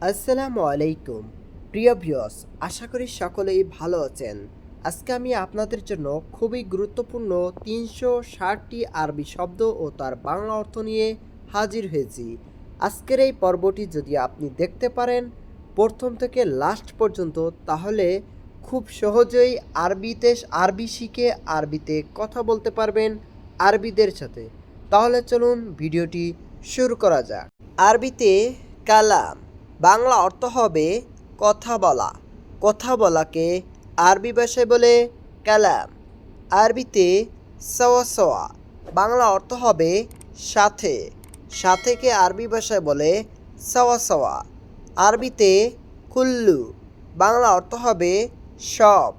আসসালামু আলাইকুম। প্রিয় ভিউয়ার্স, আশা করি সকলেই ভালো আছেন। আজকে আমি আপনাদের জন্য খুবই গুরুত্বপূর্ণ তিনশো ষাটটি আরবি শব্দ ও তার বাংলা অর্থ নিয়ে হাজির হয়েছি। আজকের এই পর্বটি যদি আপনি দেখতে পারেন, প্রথম থেকে লাস্ট পর্যন্ত, তাহলে খুব সহজেই আরবিতে আরবি শিখে আরবিতে কথা বলতে পারবেন আরবিদের সাথে। তাহলে চলুন ভিডিওটি শুরু করা যাক। আরবিতে কালাম। বাংলা অর্থ হবে কথা বলা। কথা বলাকে আরবি ভাষায় বলে কালাম। আরবিতে সওয়া সওয়া। বাংলা অর্থ হবে সাথে। সাথেকে আরবি ভাষায় বলে সওয়া সওয়া। আরবিতে কুল্লু। বাংলা অর্থ হবে সব।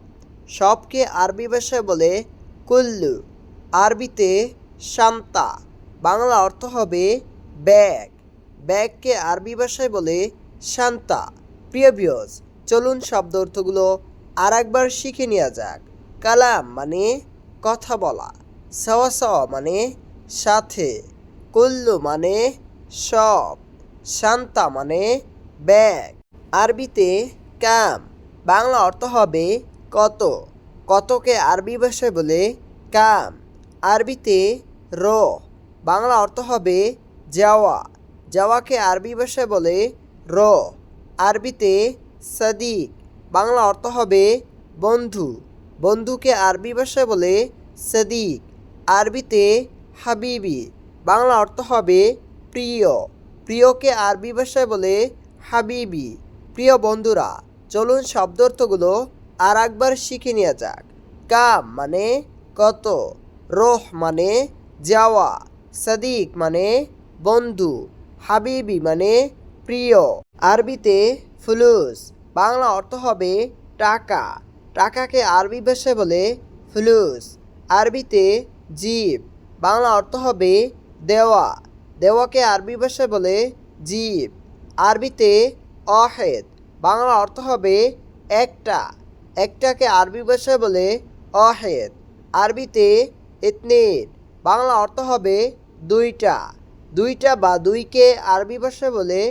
সবকে আরবি ভাষায় বলে কুল্লু। আরবিতে শান্তা। বাংলা অর্থ হবে ব্যাগ। ব্যাগকে আরবি ভাষায় বলে শান্তা, প্রিয় বিয়স চলুন শব্দ অর্থগুলো আর একবার শিখে নেওয়া যাক। কালাম মানে কথা বলা সওয়া সওয়া মানে সাথে, কুল্লু মানে সব, শান্তা মানে ব্যাগ। আরবিতে কাম, বাংলা অর্থ হবে কত, কতকে আরবি ভাষায় বলে কাম। আরবিতে র, বাংলা অর্থ হবে যাওয়া, যাওয়াকে আরবি ভাষায় বলে র। আরবিতে সাদিক, বাংলা অর্থ হবে বন্ধু। বন্ধুকে আরবি ভাষায় বলে সাদিক। আরবিতে হাবিবি, বাংলা অর্থ হবে প্রিয়। প্রিয়কে আরবি ভাষায় বলে হাবিবি। প্রিয় বন্ধুরা, চলুন শব্দার্থগুলো আর একবার শিখে নেওয়া যাক। কাম মানে কত, রোহ মানে যাওয়া, সাদিক মানে বন্ধু, হাবিবি মানে প্রিয়। আরবিতে ফুলুস, বাংলা অর্থ হবে টাকা। টাকাকে আরবি ভাষায় বলে ফুলুস। আরবিতে জীব, বাংলা অর্থ হবে দেওয়া। দেওয়াকে আরবি ভাষায় বলে জীব। আরবিতে অহেদ, বাংলা অর্থ হবে একটা। একটাকে আরবি ভাষায় বলে অহেদ। আরবিতে ইতনিন বাংলা অর্থ হবে দুইটা। দুইটা বা দুইকে আরবি ভাষায় বলে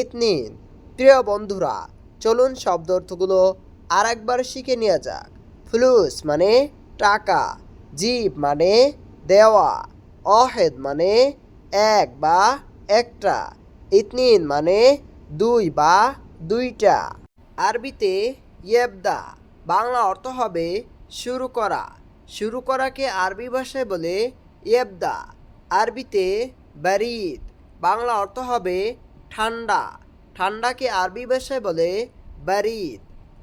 ইতনিন প্রিয় বন্ধুরা, চলুন শব্দ অর্থগুলো আর একবার শিখে নেওয়া যাক। ফ্লুস মানে টাকা, জীব মানে দেওয়া, অহেদ মানে এক বা একটা, ইতনিন মানে দুই বা দুইটা। আরবিতে ইয়েবদা, বাংলা অর্থ হবে শুরু করা। শুরু করাকে আরবি ভাষায় বলে ইয়েবদা। আরবিতে বারিদ, বাংলা অর্থ হবে ঠান্ডা। ঠান্ডাকে আরবি ভাষায় বলে বারিদ।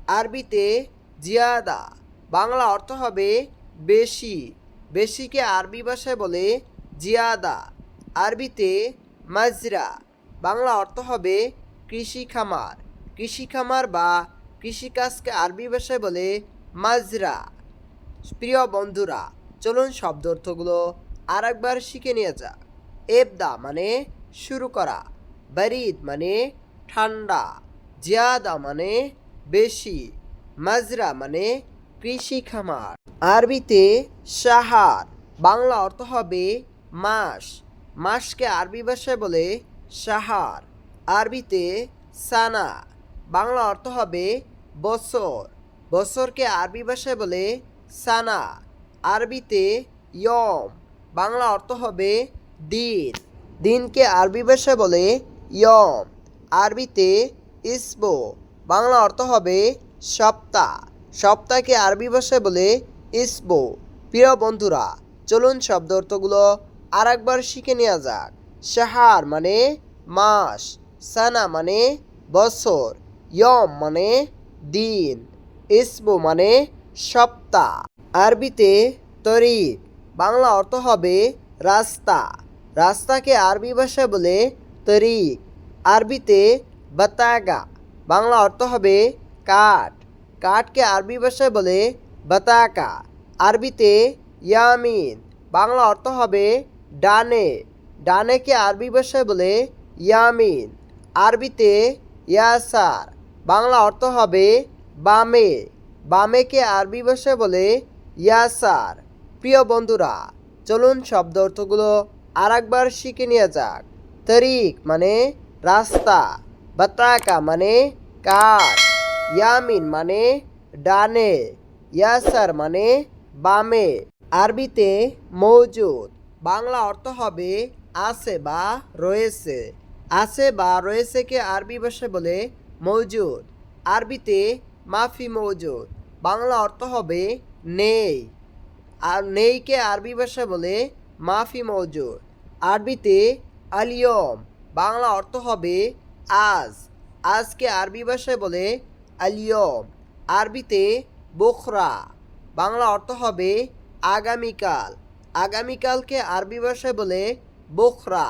আরবিতে জিয়াদা। বাংলা অর্থ হবে বেশি। বেশিকে আরবি ভাষায় বলে জিয়াদা। আরবিতে মাজরা। বাংলা অর্থ হবে কৃষি খামার কৃষি খামার বা কৃষিকাজকে আরবি ভাষায় বলে মাজরা। প্রিয় বন্ধুরা, চলুন শব্দ অর্থগুলো আর একবার শিখে নিয়ে যাক। এবদা মানে শুরু করা। বারিদ মানে ঠান্ডা, জিয়াদা মানে বেশি, মাজরা মানে কৃষি খামার। আরবিতে সাহার বাংলা অর্থ হবে মাস। মাসকে আরবি ভাষায় বলে সাহার আরবিতে সানা, বাংলা অর্থ হবে বছর। বছরকে আরবি ভাষায় বলে সানা। আরবিতে ইয়ম, বাংলা অর্থ হবে দিন। দিনকে আরবি ভাষায় বলে ইয়ম। আরবিতে ইসবো বাংলা অর্থ হবে সপ্তাহ। সপ্তাহকে আরবি ভাষায় বলে ইসবো প্রিয় বন্ধুরা, চলুন শব্দ অর্থগুলো আর একবার শিখে নেওয়া যাক। সাহার মানে মাস, সানা মানে বছর, ইয়ম মানে দিন ইসবো মানে সপ্তাহ। আরবিতে তরিক বাংলা অর্থ হবে রাস্তা। রাস্তাকে আরবি ভাষায় বলে তরিক আরবিতে বাতাগা, বাংলা অর্থ হবে কাঠ। কাঠকে আরবি ভাষায় বলে বাতাকা আরবিতে ইয়ামিন, বাংলা অর্থ হবে ডানে। ডানেকে আরবি ভাষায় বলে ইয়ামিন। আরবিতে ইয়াসার, বাংলা অর্থ হবে বামে। বামেকে আরবি ভাষায় বলে ইয়াসার। প্রিয় বন্ধুরা, চলুন শব্দ অর্থগুলো আর একবার শিখে নেওয়া যাক। তরিক মানে রাস্তা, বাতাকা মানে কাঠ ইয়ামিন মানে ডানে ইয়াসার মানে বামে। আরবিতে মৌজুদ বাংলা অর্থ হবে আছে বা রয়েছে। আছে বা রয়েছেকে আরবি ভাষায় বলে মৌজুদ আরবিতে মাফি মৌজুদ বাংলা অর্থ হবে নেই। আর নেইকে আরবি ভাষায় বলে মাফি মৌজুদ আরবিতে আলিয়ম। বাংলা অর্থ হবে আজ। আজকে আরবি ভাষায় বলে আলিয়ম। আরবিতে বোখরা। বাংলা অর্থ হবে আগামীকাল। আগামীকালকে আরবি ভাষায় বলে বোখরা।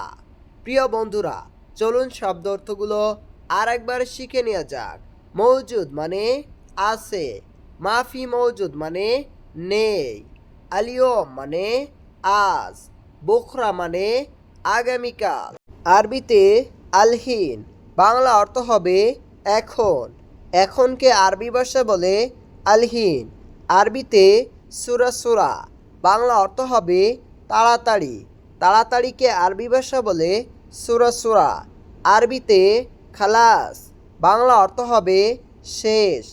প্রিয় বন্ধুরা, চলুন শব্দ অর্থগুলো আর একবার শিখে নেওয়া যাক। মৌজুদ মানে আছে। মাফি মৌজুদ মানে নেই। আলিয়ম মানে আজ। বোখরা মানে আগামীকাল। আরবিতে আলহিন, বাংলা অর্থ হবে এখন। এখনকে আরবি ভাষা বলে আলহিন। আরবিতে সুরা সুরা, বাংলা অর্থ হবে তাড়াতাড়ি। তাড়াতাড়িকে আরবি ভাষা বলে সুরা সুরা। আরবিতে খালাস, বাংলা অর্থ হবে শেষ।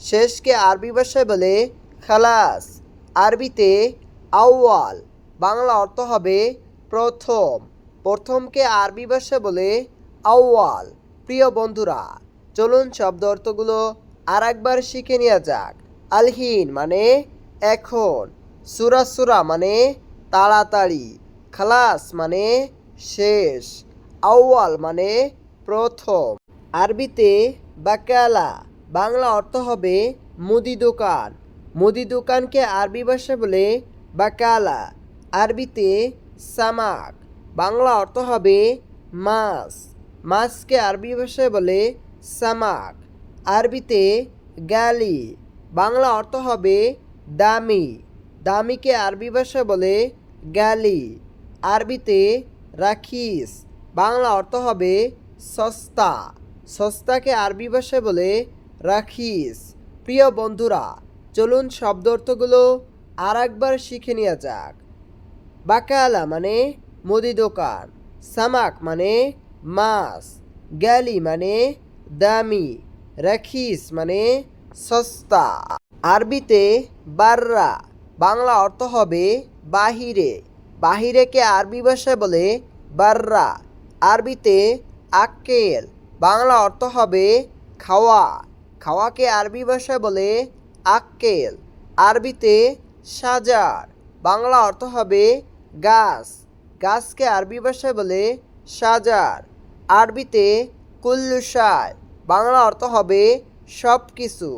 শেষকে আরবি ভাষায় বলে খালাস। আরবিতে আউয়াল, বাংলা অর্থ হবে প্রথম। প্রথমকে আরবি ভাষা বলে আউয়াল। প্রিয় বন্ধুরা, চলুন শব্দ অর্থগুলো আর একবার শিখে নেওয়া যাক। আলহিন মানে এখন সুরা সুরা মানে তাড়াতাড়ি, খালাস মানে শেষ, আউয়াল মানে প্রথম। আরবিতে বাকালা, বাংলা অর্থ হবে মুদি দোকান। মুদি দোকানকে আরবি ভাষা বলে বাকালা। আরবিতে সামাক বাংলা অর্থ হবে মাছ। মাছকে আরবি ভাষায় বলে সামাক। আরবিতে গালি বাংলা অর্থ হবে দামি। দামিকে আরবি ভাষা বলে গালি আরবিতে রাখিস। বাংলা অর্থ হবে সস্তা। সস্তাকে আরবি ভাষায় বলে রাখিস। প্রিয় বন্ধুরা, চলুন শব্দ অর্থগুলো আর একবার শিখে নেওয়া যাক। বাকালা মানে মুদি দোকান সামাক মানে মাছ, গ্যালি মানে দামি, রাখিস মানে সস্তা। আরবিতে বাররা, বাংলা অর্থ হবে বাহিরে। বাহিরেকে আরবি ভাষায় বলে? বাররা। আরবিতে আক্কেল, বাংলা অর্থ হবে খাওয়া। খাওয়াকে আরবি ভাষায় বলে? আক্কেল। আরবিতে সাজার, বাংলা অর্থ হবে গাছ। গাছকে আরবি ভাষায় বলে সাজার। আরবিতে কুল্লুসায় বাংলা অর্থ হবে সব কিছু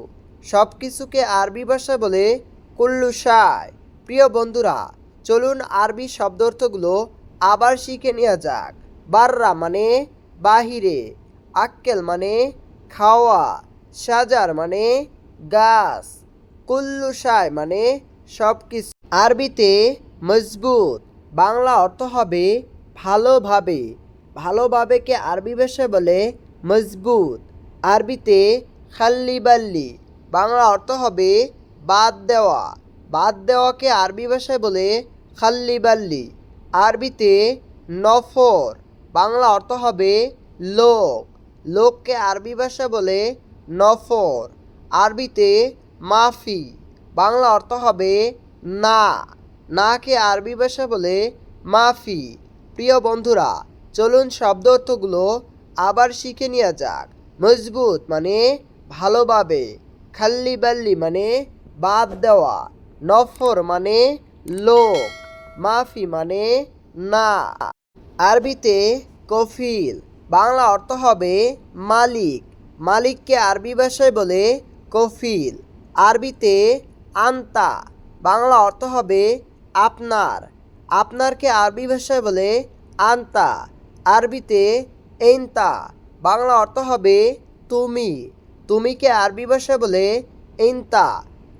সব কিছুকে আরবি ভাষায় বলে কুল্লুসায় প্রিয় বন্ধুরা, চলুন আরবি শব্দার্থগুলো আবার শিখে নেওয়া যাক। বাররা মানে বাহিরে, আক্কেল মানে খাওয়া, সাজার মানে গাছ কুল্লুসায় মানে সব কিছু আরবিতে মজবুত বাংলা অর্থ হবে ভালোভাবে। ভালোভাবেকে আরবি ভাষায় বলে মজবুত। আরবিতে খাল্লি বাল্লি বাংলা অর্থ হবে বাদ দেওয়া। বাদ দেওয়াকে আরবি ভাষায় বলে খাল্লি বাল্লি আরবিতে নফর। বাংলা অর্থ হবে লোক। লোককে আরবি ভাষা বলে নফর। আরবিতে মাফি। বাংলা অর্থ হবে না। নাকে আরবি ভাষা বলে মাফি। প্রিয় বন্ধুরা, চলুন শব্দ অর্থগুলো আবার শিখে নেওয়া যাক। মজবুত মানে ভালোভাবে খাল্লি বাল্লি মানে বাদ দেওয়া, নফর মানে লোক, মাফি মানে না। আরবিতে কফিল, বাংলা অর্থ হবে মালিক। মালিককে আরবি ভাষায় বলে কফিল। আরবিতে আন্তা, বাংলা অর্থ হবে আপনার, আপনারকে আরবি ভাষায় বলে আন্তা, আরবিতে এইন্তা বাংলা অর্থ হবে তুমি। তুমিকে আরবি ভাষায় বলে ইন্তা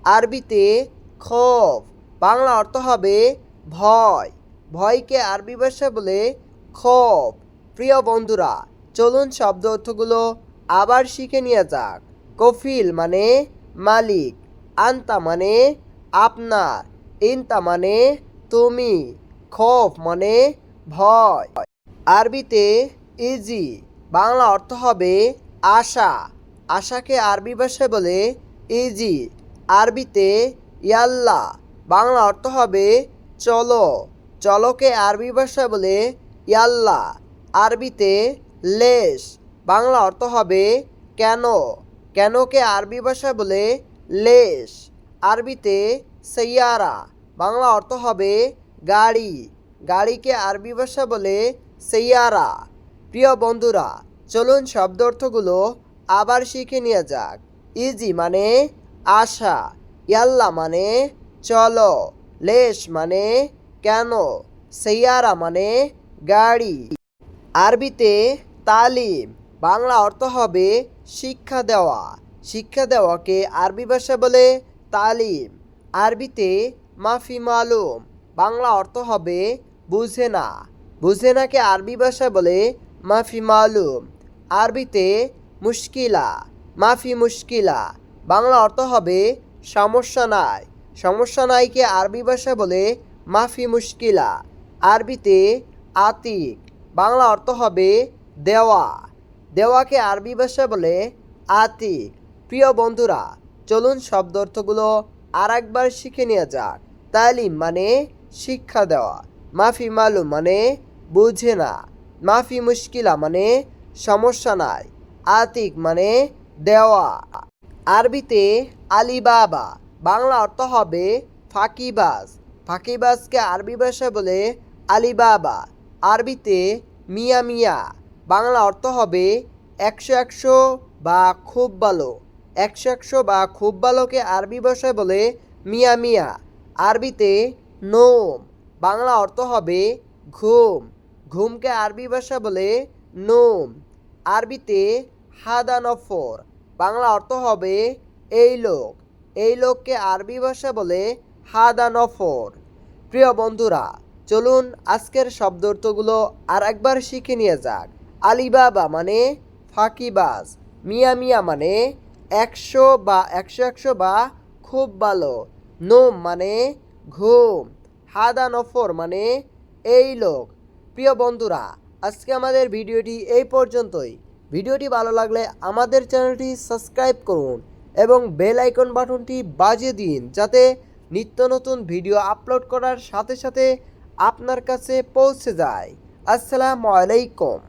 আরবিতে খোফ, বাংলা অর্থ হবে ভয়। ভয়কে আরবি ভাষায় বলে খোফ। প্রিয় বন্ধুরা, চলুন শব্দ অর্থগুলো আবার শিখে নেওয়া যাক। কফিল মানে মালিক, আন্তা মানে আপনার। ইন্তা মানে তুমি, খোফ মানে ভয়। আরবিতে ইজি, বাংলা অর্থ হবে আশা। আশাকে আরবি ভাষায় বলে ইজি। আরবিতে ইয়াল্লা, বাংলা অর্থ হবে চলো। চলোকে আরবি ভাষায় বলে ইয়াল্লা। আরবিতে লেশ, বাংলা অর্থ হবে কেন। কেনকে আরবি ভাষায় বলে লেশ। আরবিতে সৈয়ারা বাংলা অর্থ হবে গাড়ি। গাড়িকে আরবি ভাষা বলে সৈয়ারা প্রিয় বন্ধুরা, চলুন শব্দ অর্থগুলো আবার শিখে নেওয়া যাক। ইজি মানে আশা, ইয়াল্লা মানে চলো, লেশ মানে কেন, সৈয়ারা মানে গাড়ি। আরবিতে তালিম, বাংলা অর্থ হবে শিক্ষা দেওয়া। শিক্ষা দেওয়াকে আরবি ভাষা বলে তালিম। আরবিতে মাফি মালুম, বাংলা অর্থ হবে বুঝে না। বুঝে নাকে আরবি ভাষা বলে মাফি মালুম। আরবিতে মুশকিলা, মাফি মুশকিলা, বাংলা অর্থ হবে সমস্যা নাই। সমস্যা নাইকে আরবি ভাষা বলে মাফি মুশকিলা। আরবিতে আতিক, বাংলা অর্থ হবে দেওয়া। দেওয়াকে আরবি ভাষা বলে আতিক। প্রিয় বন্ধুরা, চলুন শব্দ অর্থগুলো আর একবার শিখে নেওয়া যাক। তালিম মানে শিক্ষা দেওয়া। মাফি মালুম মানে বুঝে না। মাফি মুশকিলা মানে সমস্যা নাই। আতিক মানে দেওয়া। আরবিতে আলিবাবা, বাংলা অর্থ হবে ফাঁকিবাজ। ফাঁকিবাজকে আরবি ভাষায় বলে আলিবাবা। আরবিতে মিয়া মিয়া, বাংলা অর্থ হবে একশো একশো বা খুব ভালো। একশো একশো বা খুব ভালোকে আরবি ভাষায় বলে মিয়া মিয়া। আরবিতে নোম, বাংলা অর্থ হবে ঘুম। ঘুমকে আরবি ভাষা বলে নোম। আরবিতে হাদা নফর বাংলা অর্থ হবে এই লোক। এই লোককে আরবি ভাষা বলে হাদা নফর প্রিয় বন্ধুরা, চলুন আজকের শব্দ অর্থগুলো আর একবার শিখে নিয়ে যাক। আলিবাবা মানে ফাঁকিবাজ, মিয়া মিয়া মানে একশো বা একশো একশো বা খুব ভালো। নোম মানে ঘুম। হাদা নফর মানে এই লোক। প্রিয় বন্ধুরা, আজকে আমাদের ভিডিওটি এই পর্যন্তই। ভিডিওটি ভালো লাগলে আমাদের চ্যানেলটি সাবস্ক্রাইব করুন এবং বেল আইকন বাটনটি বাজিয়ে দিন যাতে নিত্য নতুন ভিডিও আপলোড করার সাথে সাথে আপনার কাছে পৌঁছে যায়। আসসালামু আলাইকুম।